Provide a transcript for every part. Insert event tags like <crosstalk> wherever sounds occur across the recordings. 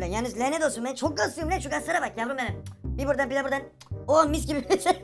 Lan yalnız lanet olsun ben çok gazlıyım lan şu gazlara bak yavrum benim. Bir buradan bir de buradan. Oh mis gibi <laughs> bir şey.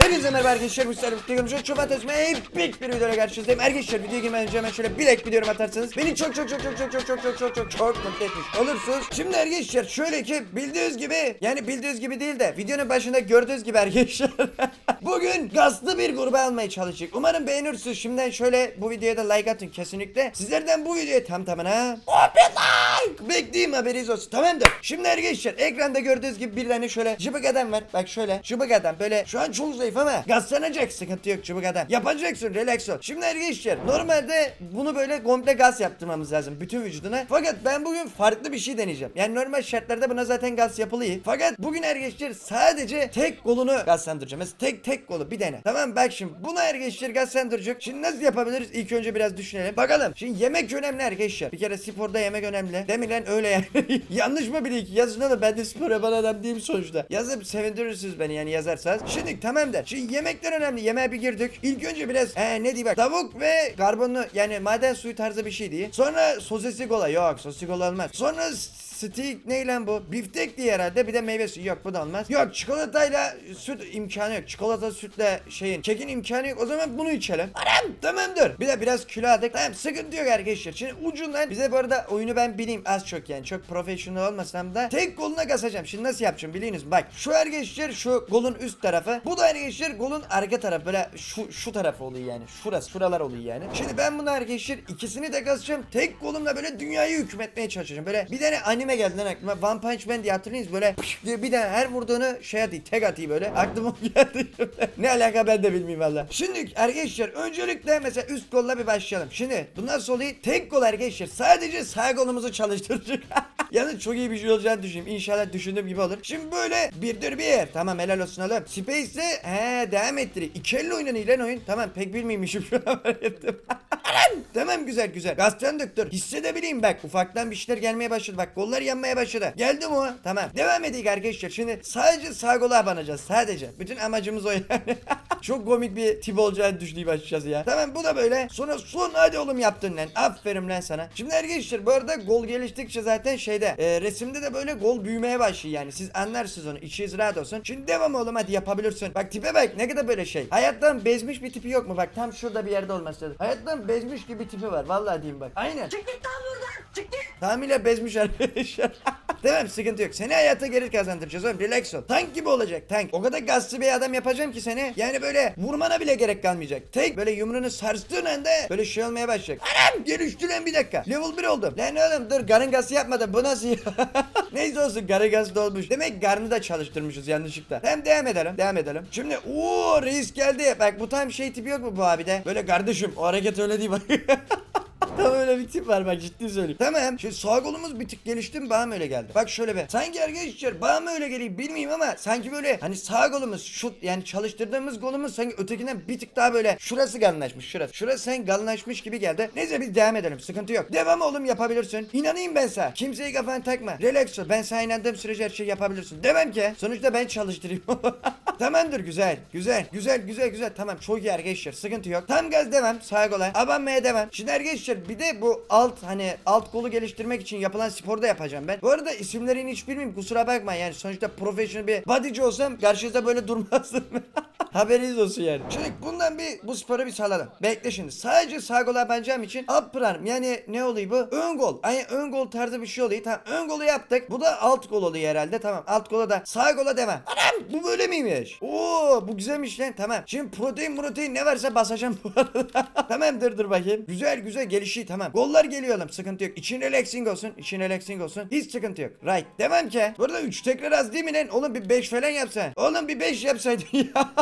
Hepinize merhaba arkadaşlar bu sefer birlikte görmüş Çoban Tezme epik bir videoyla karşınızdayım. Arkadaşlar videoya girmeden önce hemen şöyle bir like biliyorum atarsanız Beni çok çok çok çok çok çok çok çok çok çok çok mutlu etmiş olursunuz. Şimdi arkadaşlar şöyle ki bildiğiniz gibi Yani bildiğiniz gibi değil de videonun başında gördüğünüz gibi arkadaşlar <laughs> Bugün gazlı bir gruba almaya çalışacak Umarım beğenirsiniz. Şimdiden şöyle bu videoya da like atın kesinlikle. Sizlerden bu videoya tam tamına 11 like! Bekleyeyim haberiniz olsun. Tamamdır. Şimdi arkadaşlar ekranda gördüğünüz gibi bir tane şöyle cıbık adam var. Bak şöyle cıbık adam. Böyle şu an çok zayıf ama gazlanacak sıkıntı yok cıbık adam. Yapacaksın relax ol. Şimdi arkadaşlar normalde bunu böyle komple gaz yaptırmamız lazım bütün vücuduna. Fakat ben bugün farklı bir şey deneyeceğim. Yani normal şartlarda buna zaten gaz yapılıyor. Fakat bugün arkadaşlar sadece tek kolunu gazlandıracağım. Mesela tek tek kolu bir tane. Tamam bak şimdi bunu arkadaşlar gazlandıracak. Şimdi nasıl yapabiliriz? İlk önce biraz düşünelim. Bakalım. Şimdi yemek önemli arkadaşlar Bir kere sporda yemek önemli. Değil mi lan öyle yani. <laughs> Yanlış mı bileyim ki? Yazın oğlum ben de spor yapan adam değilim sonuçta. Yazıp sevindirirsiniz beni yani yazarsanız. Şimdi tamam da şimdi yemekler önemli. Yemeğe bir girdik. İlk önce biraz ee, ne diyeyim bak tavuk ve karbonlu yani maden suyu tarzı bir şey değil Sonra sosisli kola. Yok sosisli kola olmaz. Sonra Steak ne bu? Biftek diye herhalde bir de meyve suyu yok bu da olmaz. Yok çikolatayla süt imkanı yok. Çikolata sütle şeyin kekin imkanı yok. O zaman bunu içelim. Anam tamamdır. Bir de biraz kilo aldık. Tamam sıkıntı yok arkadaşlar. Şimdi ucundan bize bu arada oyunu ben bileyim az çok yani. Çok profesyonel olmasam da tek koluna kasacağım. Şimdi nasıl yapacağım biliyorsunuz. Bak şu arkadaşlar şu golun üst tarafı. Bu da arkadaşlar golun arka tarafı. Böyle şu şu tarafı oluyor yani. Şurası şuralar oluyor yani. Şimdi ben bunu arkadaşlar ikisini de kasacağım. Tek kolumla böyle dünyayı hükmetmeye çalışacağım. Böyle bir tane anime geldi lan aklıma. One Punch Man diye hatırlıyorsunuz böyle diye bir tane her vurduğunu şey atıyor. Tek atıyor böyle. Aklıma geldi. <laughs> ne alaka ben de bilmiyorum valla. Şimdi arkadaşlar öncelikle mesela üst kolla bir başlayalım. Şimdi bu nasıl oluyor? Tek kol arkadaşlar. Sadece sağ kolumuzu çalıştıracak. <laughs> Yalnız çok iyi bir şey olacağını düşünüyorum. İnşallah düşündüğüm gibi olur. Şimdi böyle birdir bir. Tamam helal olsun oğlum. Space'de he devam ettiriyor. İki elle oynanıyor lan oyun. Tamam pek bilmiyormuşum <laughs> şu an Anam! Tamam güzel güzel. Gazten döktür. Hissedebileyim bak. Ufaktan bir şeyler gelmeye başladı. Bak kollar yanmaya başladı. Geldi mi o? Tamam. Devam edelim arkadaşlar. Şimdi sadece sağ kola abanacağız. Sadece. Bütün amacımız o yani. <laughs> Çok komik bir tip olacağını düşünüyorum açıkçası ya. Tamam bu da böyle. Sonra son hadi oğlum yaptın lan. Aferin lan sana. Şimdi arkadaşlar bu arada gol geliştikçe zaten şeyde e, resimde de böyle gol büyümeye başlıyor yani. Siz anlarsınız onu. İçiniz rahat olsun. Şimdi devam oğlum hadi yapabilirsin. Bak tipe bak ne kadar böyle şey. Hayattan bezmiş bir tipi yok mu? Bak tam şurada bir yerde olması lazım. Hayattan bezmiş gibi tipi var. Vallahi diyeyim bak. Aynen. Çık git lan buradan çık git. Tamamıyla bezmiş arkadaşlar. <laughs> tamam sıkıntı yok. Seni hayata geri kazandıracağız oğlum. Relax ol. Tank gibi olacak tank. O kadar gazlı bir adam yapacağım ki seni. Yani böyle vurmana bile gerek kalmayacak. Tek böyle yumruğunu sarstığın anda böyle şey olmaya başlayacak. Anam gelişti lan bir dakika. Level 1 oldum. Lan oğlum dur garın gazı yapmadım. Bu nasıl ya? <laughs> Neyse olsun garın gazı da olmuş. Demek garını da çalıştırmışız yanlışlıkla. Hem devam edelim. Devam edelim. Şimdi ooo reis geldi. Bak bu tam şey tipi yok mu bu abi de? Böyle kardeşim o hareket öyle değil bak. <laughs> Tam öyle bir tip var bak ciddi söyleyeyim. Tamam. Şimdi sağ kolumuz bir tık gelişti mi bana mı öyle geldi? Bak şöyle be. Sanki arkadaşlar bana mı öyle geliyor bilmiyorum ama sanki böyle hani sağ kolumuz şut yani çalıştırdığımız kolumuz sanki ötekinden bir tık daha böyle şurası galınlaşmış şurası. Şurası sen galınlaşmış gibi geldi. Neyse biz devam edelim sıkıntı yok. Devam oğlum yapabilirsin. İnanayım ben sana. Kimseyi kafana takma. Relax ol. Ben sana inandığım sürece her şeyi yapabilirsin. Demem ki. Sonuçta ben çalıştırayım. <laughs> Tamamdır güzel. Güzel. Güzel güzel güzel. Tamam çok iyi arkadaşlar. Sıkıntı yok. Tam gaz devam. Sağa kolay. Abanmaya devam. Şimdi arkadaşlar bir de bu alt hani alt kolu geliştirmek için yapılan sporda yapacağım ben. Bu arada isimlerini hiç bilmiyorum. Kusura bakma yani. Sonuçta profesyonel bir bodyci olsam karşınızda böyle durmazdım. <laughs> Haberiniz olsun yani. Şimdi bundan bir bu sporu bir salalım. Bekle şimdi. Sadece sağ gola banacağım için upper arm yani ne oluyor bu? Ön gol. Ay ön gol tarzı bir şey oluyor. Tamam ön golu yaptık. Bu da alt gol oluyor herhalde. Tamam alt gola da sağ gola devam. Anam bu böyle miymiş? Oo bu güzelmiş lan. Tamam. Şimdi protein protein ne varsa basacağım bu arada. <laughs> tamam dur dur bakayım. Güzel güzel gelişi tamam. Gollar geliyor oğlum. Sıkıntı yok. İçin relaxing olsun. İçin relaxing olsun. Hiç sıkıntı yok. Right. Devam ki. Burada 3 tekrar az değil mi lan? Oğlum bir 5 falan yapsan. Oğlum bir 5 yapsaydın <laughs> ya.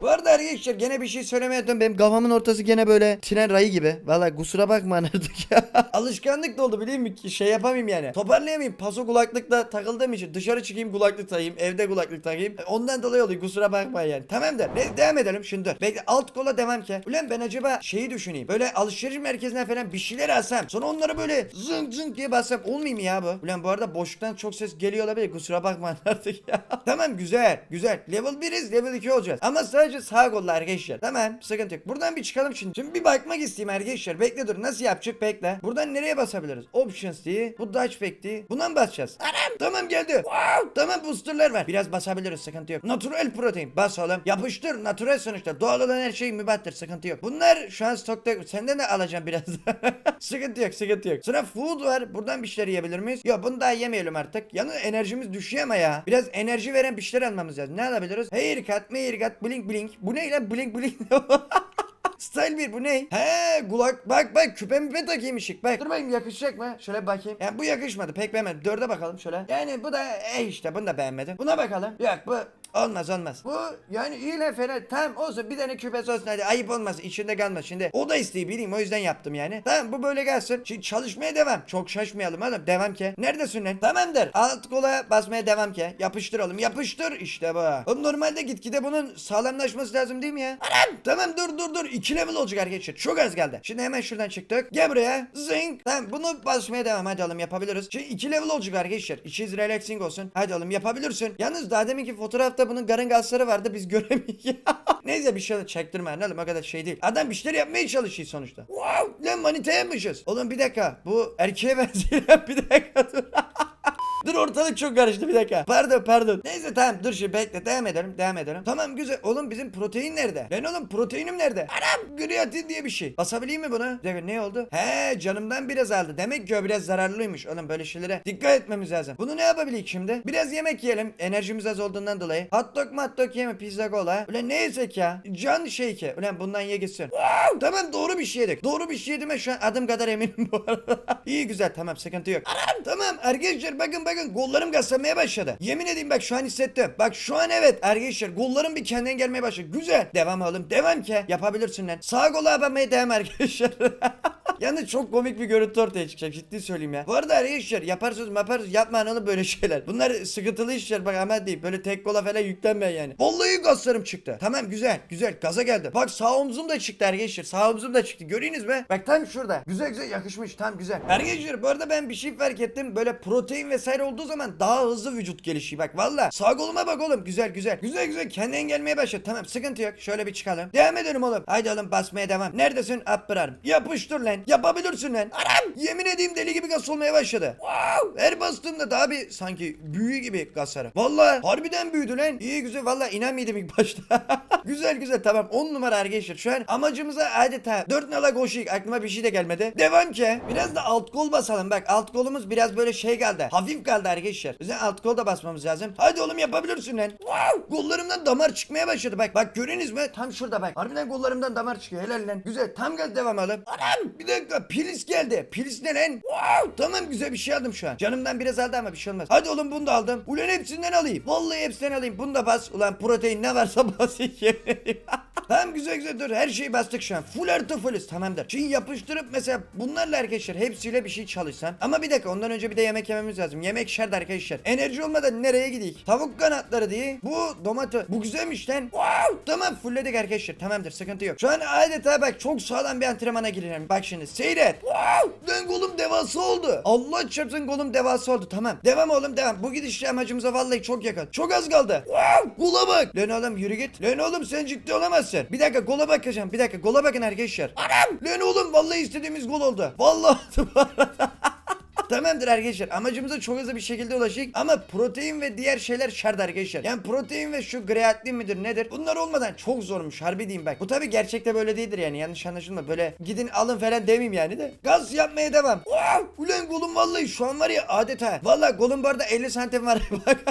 Bu arada arkadaşlar gene bir şey söylemeye dön. Benim kafamın ortası gene böyle tren rayı gibi. Valla kusura bakma artık ya. <laughs> Alışkanlık da oldu biliyor musun ki şey yapamayayım yani. Toparlayamayayım. Paso kulaklıkla takıldığım için dışarı çıkayım kulaklık takayım. Evde kulaklık takayım. Ondan dolayı oluyor kusura bakma yani. Tamam da ne, devam edelim şimdi. Bekle alt kola devam ki. Ulan ben acaba şeyi düşüneyim. Böyle alışveriş merkezine falan bir şeyler alsam. Sonra onları böyle zınk zınk diye bassam olmayayım ya bu. Ulan bu arada boşluktan çok ses geliyor olabilir. Kusura bakma <laughs> artık ya. tamam güzel güzel. Level 1'iz level 2 olacağız. Ama sadece sadece sağ kolla arkadaşlar. Tamam sıkıntı yok. Buradan bir çıkalım şimdi. Şimdi bir bakmak isteyeyim arkadaşlar. Bekle dur nasıl yapacak bekle. Buradan nereye basabiliriz? Options diye. Bu touchpad diye. Buna mı basacağız? Anam tamam geldi. Wow, tamam boosterlar var. Biraz basabiliriz sıkıntı yok. Natural protein bas oğlum. Yapıştır natural sonuçta. Doğal olan her şey mübahtır sıkıntı yok. Bunlar şu an stokta. Senden de alacağım biraz. <laughs> sıkıntı yok sıkıntı yok. Sıra food var. Buradan bir şeyler yiyebilir miyiz? Yok bunu daha yemeyelim artık. Yalnız enerjimiz düşüyor ama ya. Biraz enerji veren bir şeyler almamız lazım. Ne alabiliriz? Haircut, haircut, blink blink. Bu ne lan blink blink? <laughs> Style 1 bu ne? He kulak bak bak küpe müpe takayım ışık bak. Dur bakayım yakışacak mı? Şöyle bakayım. Ya bu yakışmadı pek beğenmedim. Dörde bakalım şöyle. Yani bu da e işte bunu da beğenmedim. Buna bakalım. Yok bu olmaz olmaz. Bu yani iyi lan fena. Tamam olsun bir tane küpesi olsun hadi ayıp olmasın içinde kalmaz. Şimdi o da isteği bileyim o yüzden yaptım yani. Tamam bu böyle gelsin. Şimdi çalışmaya devam. Çok şaşmayalım oğlum devam ki. Neredesin lan? Tamamdır. Alt kola basmaya devam ki. Yapıştıralım yapıştır işte bu. Oğlum normalde gitgide bunun sağlamlaşması lazım değil mi ya? Anam tamam dur dur dur. 2 level olacak arkadaşlar. Çok az geldi. Şimdi hemen şuradan çıktık. Gel buraya. Zing. Tamam bunu basmaya devam. Hadi oğlum yapabiliriz. Şimdi 2 level olacak arkadaşlar. İçiniz relaxing olsun. Hadi oğlum yapabilirsin. Yalnız daha deminki fotoğrafta bunun garın gazları vardı. Biz <laughs> göremeyiz. Neyse bir şey çektirme. Oğlum o kadar şey değil. Adam bir şeyler yapmaya çalışıyor sonuçta. Wow. Lan manita yapmışız. Oğlum bir dakika. Bu erkeğe <laughs> benziyor. bir dakika dur. Dur ortalık çok karıştı bir dakika. Pardon pardon. Neyse tamam dur şimdi bekle devam edelim devam edelim. Tamam güzel. Oğlum bizim protein nerede? Lan oğlum proteinim nerede? Anam kreatin diye bir şey. Basabileyim mi bunu? Dakika ne oldu? He canımdan biraz aldı. Demek ki o biraz zararlıymış. Oğlum böyle şeylere dikkat etmemiz lazım. Bunu ne yapabilirik şimdi? Biraz yemek yiyelim. Enerjimiz az olduğundan dolayı. Hot dog mat dog yeme pizza kola. Ulan ne yesek ya? Can shake. Ulan bundan ye gitsin. Tamam doğru bir şey yedik. Doğru bir şey yediğime şu an adım kadar eminim bu arada. <laughs> İyi güzel tamam sıkıntı yok. Anam tamam arkadaşlar bakın bakın kollarım gazlamaya başladı. Yemin edeyim bak şu an hissettim. Bak şu an evet arkadaşlar kollarım bir kendine gelmeye başladı. Güzel. Devam oğlum devam ki. Yapabilirsin lan. Sağ kola abamaya devam arkadaşlar. <laughs> Yalnız çok komik bir görüntü ortaya çıkacak ciddi söyleyeyim ya. Bu arada arkadaşlar yaparsınız yaparsınız yapmayın oğlum böyle <laughs> şeyler. Bunlar sıkıntılı işler bak hemen değil. Böyle tek kola falan yüklenmeyin yani. Vallahi gazlarım çıktı. Tamam güzel güzel gaza geldi. Bak sağ omzum da çıktı arkadaşlar. Sağ omzum da çıktı. Görüyorsunuz mu? Bak tam şurada. Güzel güzel yakışmış tam güzel. Arkadaşlar bu arada ben bir şey fark ettim. Böyle protein vesaire olduğu zaman daha hızlı vücut gelişiyor. Bak valla sağ koluma bak oğlum. Güzel güzel. Güzel güzel kendine gelmeye başladı. Tamam sıkıntı yok. Şöyle bir çıkalım. Devam edelim oğlum. Haydi oğlum basmaya devam. Neredesin? Upper Yapıştır lan. Yapabilirsin lan. Anam. Yemin edeyim deli gibi gaz olmaya başladı. Wow. Her bastığımda daha bir sanki büyü gibi gazları. Valla harbiden büyüdü lan. İyi güzel valla inanmıyordum ilk başta. <laughs> güzel güzel tamam 10 numara arkadaşlar. Şu an amacımıza adeta 4 nala koşuyuk. Aklıma bir şey de gelmedi. Devam ki. Biraz da alt kol basalım. Bak alt kolumuz biraz böyle şey geldi. Hafif kaldı arkadaşlar. Bize alt kol da basmamız lazım. Hadi oğlum yapabilirsin lan. Wow. Kollarımdan damar çıkmaya başladı. Bak bak görünüz mü? Tam şurada bak. Harbiden kollarımdan damar çıkıyor. Helal lan. Güzel. Tam gel devam alalım. Anam bir dakika. Pilis geldi. Pilis ne lan? Wow. Tamam güzel bir şey aldım şu an. Canımdan biraz aldı ama bir şey olmaz. Hadi oğlum bunu da aldım. Ulan hepsinden alayım. Vallahi hepsinden alayım. Bunu da bas. Ulan protein ne varsa <laughs> bas. Tamam güzel güzel dur her şeyi bastık şu an. Full artı fullüz tamamdır. Şimdi yapıştırıp mesela bunlarla arkadaşlar hepsiyle bir şey çalışsam. Ama bir dakika ondan önce bir de yemek yememiz lazım. Yemek şart arkadaşlar. Enerji olmadan nereye gidik? Tavuk kanatları diye. Bu domato. Bu güzelmiş lan. Wow. Tamam fullledik arkadaşlar. Tamamdır sıkıntı yok. Şu an adeta bak çok sağlam bir antrenmana girelim. Bak şimdi seyret. Wow. Lan kolum devasa oldu. Allah çarpsın kolum devasa oldu. Tamam. Devam oğlum devam. Bu gidişle amacımıza vallahi çok yakın. Çok az kaldı. Wow. Kola bak. Lan oğlum yürü git. Lan oğlum sen ciddi olamazsın. Bir dakika gola bakacağım. Bir dakika gola bakın arkadaşlar. Anam. Lan oğlum vallahi istediğimiz gol oldu. Vallahi <laughs> Tamamdır arkadaşlar amacımıza çok hızlı bir şekilde ulaştık ama protein ve diğer şeyler şart arkadaşlar. Yani protein ve şu kreatin midir nedir bunlar olmadan çok zormuş harbi diyeyim bak. Bu tabi gerçekte böyle değildir yani yanlış anlaşılma böyle gidin alın falan demeyeyim yani de. Gaz yapmaya devam. Wow! Ulan golüm vallahi şu an var ya adeta. Vallahi golüm bu arada 50 santim var <laughs> bak.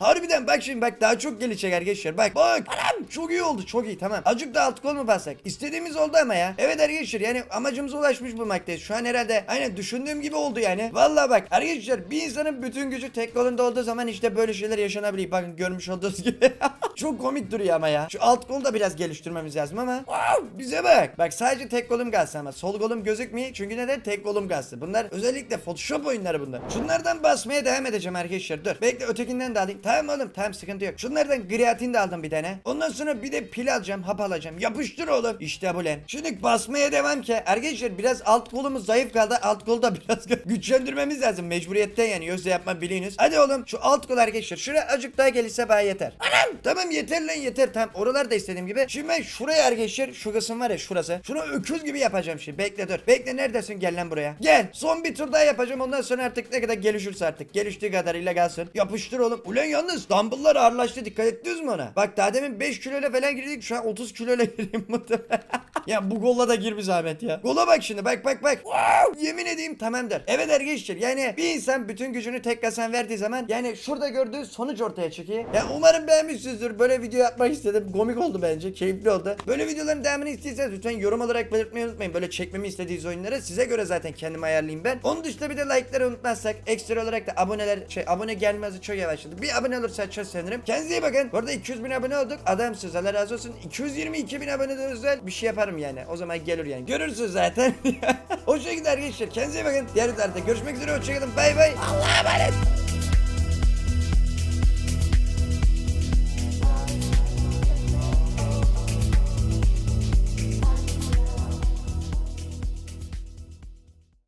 Harbiden bak şimdi bak daha çok gelecek arkadaşlar. Bak bak. Anam, çok iyi oldu çok iyi. Tamam. Acık da alt kol mu bassak? İstediğimiz oldu ama ya. Evet arkadaşlar yani amacımıza ulaşmış bulmaktayız Şu an herhalde aynen düşündüğüm gibi oldu yani. Vallahi bak arkadaşlar bir insanın bütün gücü tek kolunda olduğu zaman işte böyle şeyler yaşanabiliyor Bakın görmüş olduğunuz gibi. <laughs> Çok komik duruyor ama ya. Şu alt kolu da biraz geliştirmemiz lazım ama. Wow bize bak. Bak sadece tek kolum gazlı ama. Sol kolum gözükmüyor Çünkü neden? Tek kolum gazlı Bunlar özellikle photoshop oyunları bunlar. Şunlardan basmaya devam edeceğim arkadaşlar. Dur Bekle ötekinden de alayım Tamam oğlum tamam sıkıntı yok. Şunlardan kreatin de aldım bir tane. Ondan sonra bir de pil alacağım hap alacağım. Yapıştır oğlum. İşte bu lan. Şimdi basmaya devam ki. Arkadaşlar biraz alt kolumuz zayıf kaldı. Alt kolu da <laughs> biraz güçlendirmemiz lazım. Mecburiyetten yani. Yoksa yapma biliniz. Hadi oğlum şu alt kol arkadaşlar. Şuraya acık daha gelirse bana yeter. Anam tamam yeter lan yeter. Tamam oralar da istediğim gibi. Şimdi ben şuraya arkadaşlar şu kısım var ya şurası. Şunu öküz gibi yapacağım şimdi. Bekle dur. Bekle neredesin gel lan buraya. Gel. Son bir tur daha yapacağım. Ondan sonra artık ne kadar gelişirse artık. Geliştiği kadarıyla kalsın. Yapıştır oğlum. Ulan yalnız dumbbell'lar ağırlaştı. Dikkat ettiniz mi ona? Bak daha demin 5 kiloyla falan girdik. Şu an 30 kiloyla <laughs> gireyim muhtemelen. ya bu golla da gir bir zahmet ya. Gola bak şimdi bak bak bak. Wow! Yemin edeyim tamamdır. Evet arkadaşlar yani bir insan bütün gücünü tek kasan verdiği zaman yani şurada gördüğü sonuç ortaya çıkıyor. Ya umarım beğenmişsinizdir. Böyle video yapmak istedim. Komik oldu bence. Keyifli oldu. Böyle videoların devamını istiyorsanız lütfen yorum olarak belirtmeyi unutmayın. Böyle çekmemi istediğiniz oyunları size göre zaten kendim ayarlayayım ben. Onun dışında bir de like'ları unutmazsak ekstra olarak da aboneler şey abone gelmesi çok yavaşladı. Bir abone olursa çok sevinirim. Kendinize iyi bakın. Bu arada 200 bin abone olduk. Adamsınız. Allah razı olsun. 222 bin abone de özel bir şey yaparım yani. O zaman gelir yani. Görürsünüz zaten. <laughs> o şekilde arkadaşlar. Kendinize iyi bakın. Diğer videolarda görüşmek üzere. Hoşçakalın. Bay bay. Allah'a emanet.